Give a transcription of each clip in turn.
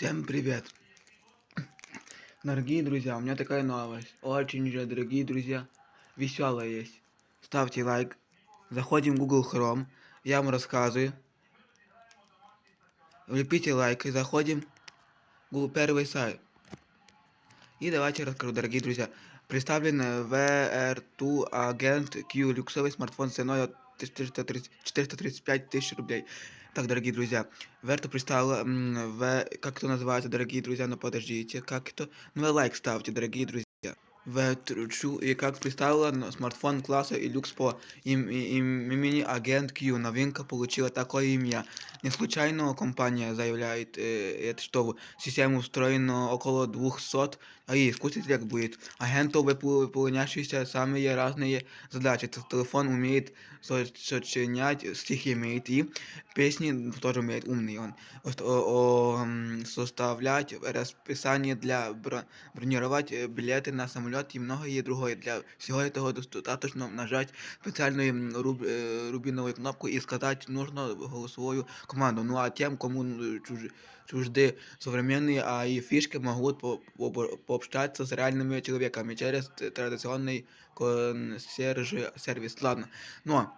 Всем привет! Дорогие друзья, у меня такая новость. Очень же, дорогие друзья, веселая есть. Ставьте лайк. Заходим в Google Chrome. Я вам рассказываю. Влепите лайк и заходим в Google первый сайт. И давайте расскажу, дорогие друзья. Представлен VR2 Агент Q люксовый смартфон ценой от 430 435 тысяч рублей. Так, дорогие друзья, Верту представила, м, в, как это называется, дорогие друзья, ну подождите, как это? Ну вы лайк ставьте, дорогие друзья. Верту, и как представила ну, смартфон класса и люкс по им, им- имени Агент Q. Новинка получила такое имя. Не случайно компания заявляет, э, это, что в систему встроено около 200 а и искусственный интеллект будет. Агентов, выпол- выполняющихся самые разные задачи. Т- Телефон умеет со- сочинять стихи, имеет и песни тоже умеет умный он. Ост- о- о, м, составлять расписание для бро- бронировать э, билеты на самолет и многое другое. Для всего этого достаточно нажать специальную м, руб- э, рубиновую кнопку и сказать нужно голосовую команду. Ну а тем, кому м, чуж- чужды современные АИ фишки, могут по- по- пообщаться с реальными человеками через т- традиционный консьерж сервис. Ладно. Но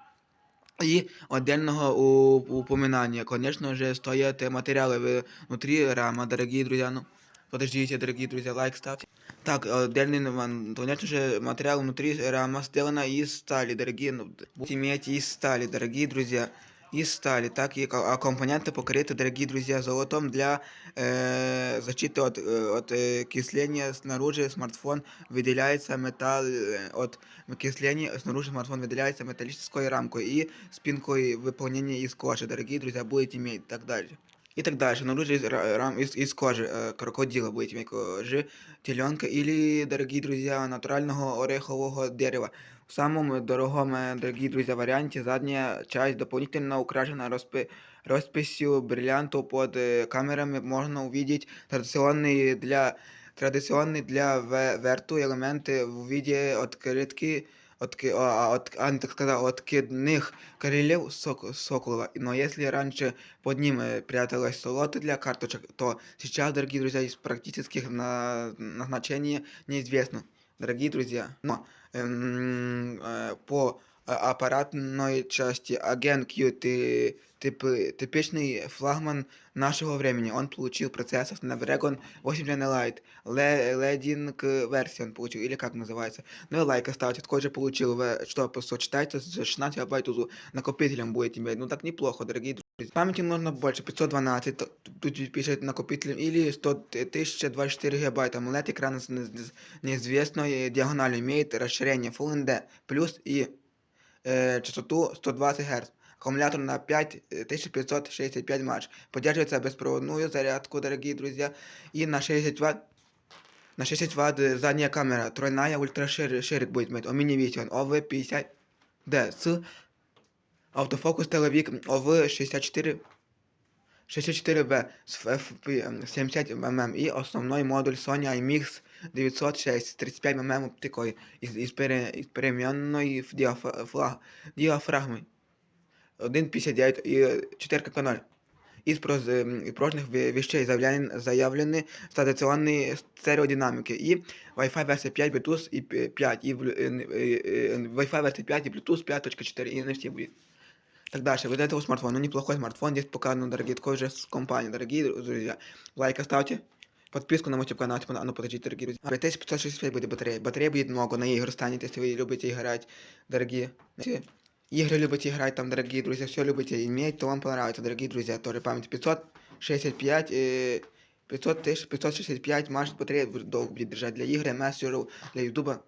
и отдельного у- упоминания, конечно же, стоят э, материалы в- внутри рама, дорогие друзья. Ну, подождите, дорогие друзья, лайк ставьте. Так, отдельный, м, конечно же, материал внутри рама сделана из стали, дорогие, ну, будете иметь из стали, дорогие друзья. Из стали, так и ко- а компоненты покрыты, дорогие друзья, золотом для э, защиты от, э, от э, окисления снаружи смартфон выделяется металл э, от окисления снаружи смартфон выделяется металлической рамкой и спинкой выполнения из кожи, дорогие друзья, будете иметь и так дальше. И так дальше. Наружу из, ра- рам, из, из кожи э, крокодила будете иметь кожи, теленка или, дорогие друзья, натурального орехового дерева. В самом дорогом, э, дорогие друзья, варианте задняя часть дополнительно украшена распи- росписью бриллиантов под э, камерами. Можно увидеть традиционные для традиционные для ве- верту элементы в виде открытки отки, а, а, от, а, не так сказать, откидных крыльев сок, сокола. Но если раньше под ним э, пряталась солота для карточек, то сейчас, дорогие друзья, из практических на, назначений неизвестно. Дорогие друзья, но эм, э, по а- аппаратной части агент Q ты, тип- типичный флагман нашего времени. Он получил процессор Snapdragon 8 Gen Lite, Le- Leading версию он получил, или как называется. Ну и лайк оставьте, такой же получил, в, что сочетается с 16 гигабайт узу. накопителем будет иметь. Ну так неплохо, дорогие друзья. Памяти нужно больше, 512, т- тут пишет накопителем, или 100 1024 гигабайта. AMOLED экран с не- с неизвестной диагональю имеет расширение Full HD, плюс и э, частоту 120 Гц. Аккумулятор на 5565 мАч. Поддерживается беспроводную зарядку, дорогие друзья. И на 60 Вт на 60 Вт задняя камера. Тройная ультраширик будет иметь. Мини Vision OV50D с автофокус телевик OV64 64B с FP 70 мм и основной модуль Sony IMX 906 з 35 мм оптикою із, із, пере, із перемінною діафра, діафрагмою 1,59 і 4 канал. Із проз, прожних ве- вещей заявлен, заявлені стаціонні стереодинаміки і Wi-Fi версія 5, Bluetooth і 5, і Wi-Fi версія 5 і Bluetooth 5.4 и NFC будет. Так дальше, вот это вот смартфон, ну неплохой смартфон, здесь показано, дорогие, такой же с компанией, дорогие друзья. Лайк оставьте, подписку на мой YouTube канал, типа, а ну подождите, дорогие друзья. 5565 будет батарея, батареи будет много, на игры станет, если вы любите играть, дорогие. Если игры любите играть, там, дорогие друзья, все любите иметь, то вам понравится, дорогие друзья. Тоже память 565, э, 500 тысяч, 565 маш батарея будет долго будет держать для игр, мессенджеров, для ютуба.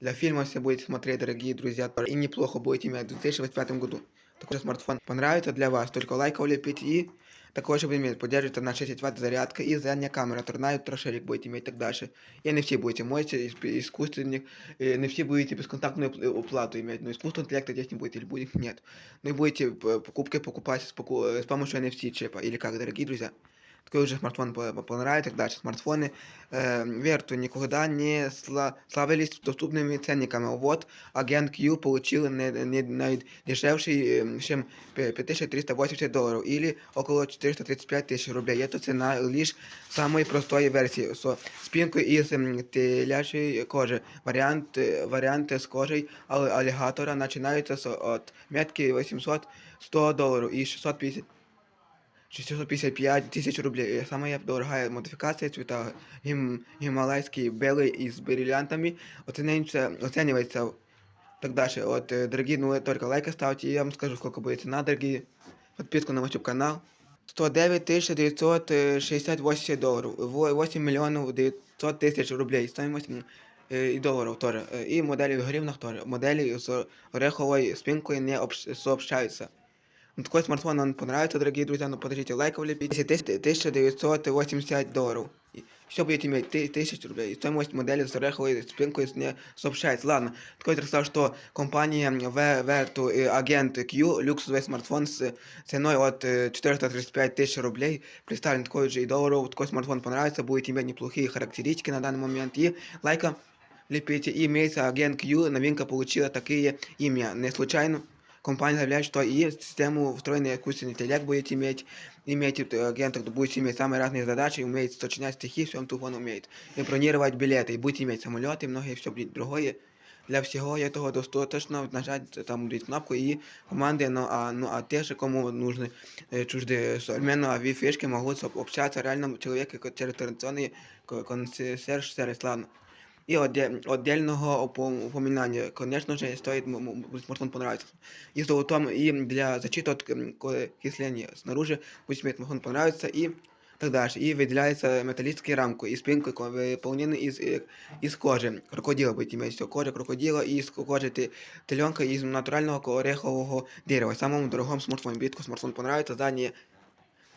Для фильмов все будете смотреть, дорогие друзья, и неплохо будете иметь в 2025 году. Такой смартфон понравится для вас, только лайк влепить и такой же иметь, поддерживается на 60 Вт зарядка и задняя камера, тройная трошерик будете иметь и так дальше. И не все будете мочь, искусственных, э, не все будете бесконтактную пл- оплату иметь, но искусственный интеллект здесь не будет или будет, нет. Ну и будете э, покупки покупать с, поку- э, с помощью NFC чипа, или как, дорогие друзья. такой уже смартфон по- по- понравится, так дальше. Смартфоны э, Верту никогда не сла- славились доступными ценниками. Вот агент Q получил не, не, наидешевший, э, чем 5380 долларов или около 435 тысяч рублей. Это цена лишь самой простой версии со спинкой из м, телячьей кожи. Вариант, э, варианты с кожей ал- аллигатора начинаются с, от метки 800 100 долларов и 650 655 тысяч рублей. И Самая дорогая модификация цвета гим, гималайский белый и с бриллиантами оценивается, оценивается так дальше. Вот, э, дорогие, ну только лайк ставьте, и я вам скажу, сколько будет цена, дорогие. Подписку на мой YouTube канал. 109 960 долларов. Во- 8 миллионов 900 тысяч рублей. Стоимость м, э, и долларов тоже. Э, И модели в гривнах тоже. Модели с ореховой спинкой не общ- сообщаются. Ну, такой смартфон нам понравится, дорогие друзья, ну подождите, лайков лепите. 1980 долларов. Все будете иметь ты- 1000 рублей. Стоимость модели с ореховой спинкой не сообщается. Ладно, такой сказал, что компания В- Vertu и агент Q люксовый смартфон с ценой от э, 435 тысяч рублей представлен такой же и долларов. Такой смартфон понравится, будете иметь неплохие характеристики на данный момент. И лайка лепите. И имеется агент Q, новинка получила такие имя. Не случайно компания заявляет, что и систему встроенный искусственный интеллект будет иметь, иметь э, агент, кто будет иметь самые разные задачи, умеет сочинять стихи, все он умеет. И бронировать билеты, и будет иметь самолеты, многие все будет другое. Для всего этого достаточно нажать там будет кнопку и команды, ну а, ну, а те же, кому нужны э, чуждые современные ави-фишки, могут об- общаться реально человеку ко- через традиционный ко- консьерж-сервис, ладно. И отде- отдельного упо- упоминания, конечно же, стоит м- м- смартфон понравится. И золотом, и для защиты от м, ко- окисления снаружи, пусть мне смартфон понравится, и так дальше. И выделяется металлические рамку и спинка ко- выполнены из, э, из кожи. Крокодила будет иметь все. Кожа крокодила и из кожи те- теленка из натурального орехового дерева. Самому дорогому смартфону. Битку смартфон понравится. Задние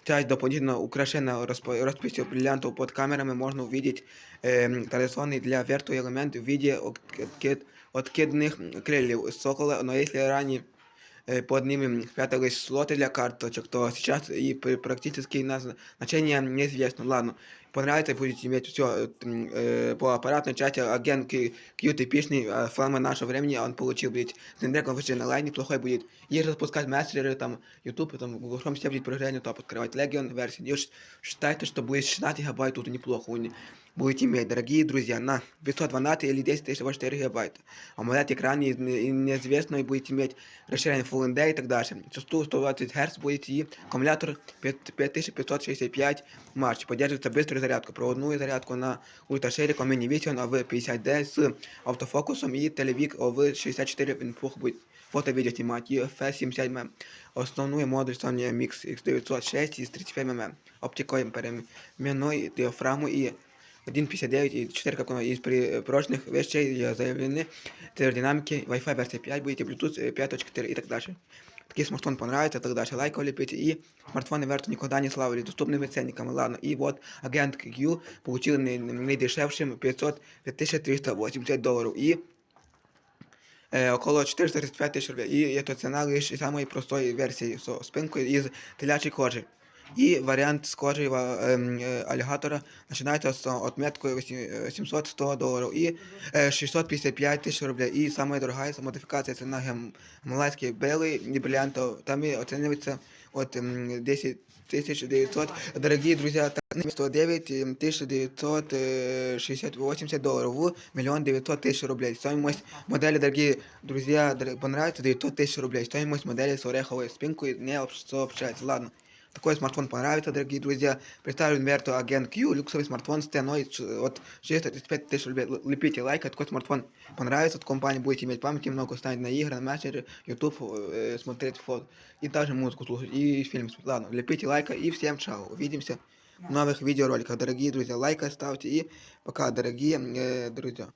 часть дополнительно украшена распо- расписью бриллиантов под камерами. Можно увидеть э, традиционный для верту элемент в виде откид- откидных крыльев сокола. Но если ранее э, под ними спрятались слоты для карточек, то сейчас и при- практически наз- значение неизвестно. Ладно, понравится, будете иметь все по аппаратной части. Агент Q Q типичный, э, флама нашего времени, он получил, блядь, Snapdragon вообще на лайн неплохой будет. И запускать мессенджеры, там, YouTube, там, Google Chrome, все будет приложение топ открывать. Legion версии. И уж считайте, что будет 16 гигабайт, тут неплохо. Вы не- будете иметь, дорогие друзья, на 512 или 10 4 гигабайта. AMOLED экран и не- и неизвестно, и будете иметь расширение Full HD и так дальше. Частоту 120 Гц будете и аккумулятор 5- 5565 Марч. Поддерживается быструю зарядку, проводную зарядку на ультрашерико Mini Vision AV50D с автофокусом и телевик AV64 инфух будет фото-видео снимать и FS70 мм. Основной модуль Sony Mix X906 из 35 мм. Оптикой переменной диафраму и 1.59 и 4 как он из при- прочных вещей заявлены термодинамики, Wi-Fi версия 5 будете, Bluetooth э, 5.4 и так дальше. Такие смартфон понравится, и так дальше. Лайк лепите и смартфоны Верту никогда не славили доступными ценниками. Ладно, и вот агент Q получил не- не- наидешевшим 500 5380 долларов и э, около 435 тысяч рублей. И это цена лишь самой простой версии со спинкой из телячьей кожи. И вариант с кожей ва- эм, э, аллигатора начинается с отметкой 700-100 долларов и э, 655 тысяч рублей. И самая дорогая модификация цена гем- гималайский белый и бриллиантов. Там и оценивается от эм, 10 1900. Дорогие друзья, так, 109 эм, 1960 80 долларов в миллион девятьсот тысяч рублей. Стоимость модели, дорогие друзья, дор- понравится 900 тысяч рублей. Стоимость модели с ореховой спинкой не об- сообщается. Ладно. Такой смартфон понравится, дорогие друзья. Представлен Верто Агент Q, люксовый смартфон с ценой ч- от 635 тысяч рублей. Л- Лепите лайк, а такой смартфон понравится. От компании будете иметь памяти много, ставить на игры, на мессенджеры, YouTube, э, смотреть фото. И также музыку слушать, и фильм смотреть. Ладно, лепите лайка и всем чао. Увидимся в новых видеороликах, дорогие друзья. Лайка ставьте и пока, дорогие э, друзья.